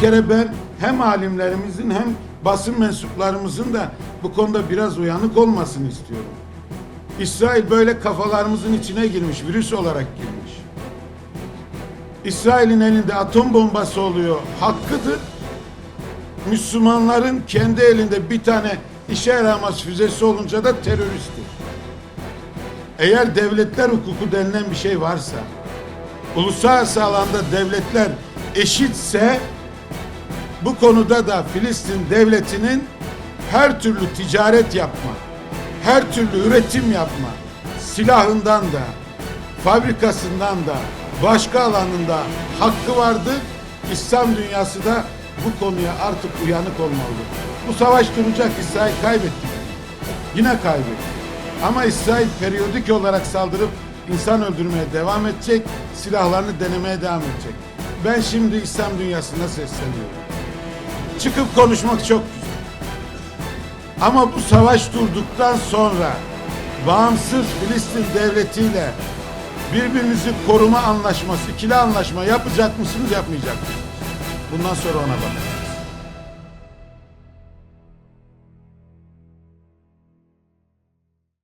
Kere ben hem alimlerimizin hem basın mensuplarımızın da bu konuda biraz uyanık olmasını istiyorum. İsrail böyle kafalarımızın içine girmiş, virüs olarak girmiş. İsrail'in elinde atom bombası oluyor, hakkıdır. Müslümanların kendi elinde bir tane işe yaramaz füzesi olunca da teröristtir. Eğer devletler hukuku denilen bir şey varsa, uluslararası alanda devletler eşitse bu konuda da Filistin devletinin her türlü ticaret yapma, her türlü üretim yapma, silahından da, fabrikasından da, başka alanında hakkı vardır. İslam dünyası da bu konuya artık uyanık olmalı. Bu savaş duracak, İsrail kaybetti. Yine kaybetti. Ama İsrail periyodik olarak saldırıp insan öldürmeye devam edecek, silahlarını denemeye devam edecek. Ben şimdi İslam dünyasına sesleniyorum. Çıkıp konuşmak çok güzel. Ama bu savaş durduktan sonra bağımsız Filistin devletiyle birbirinizi koruma anlaşması, ikili anlaşma yapacak mısınız, yapmayacak mısınız? Bundan sonra ona bakın.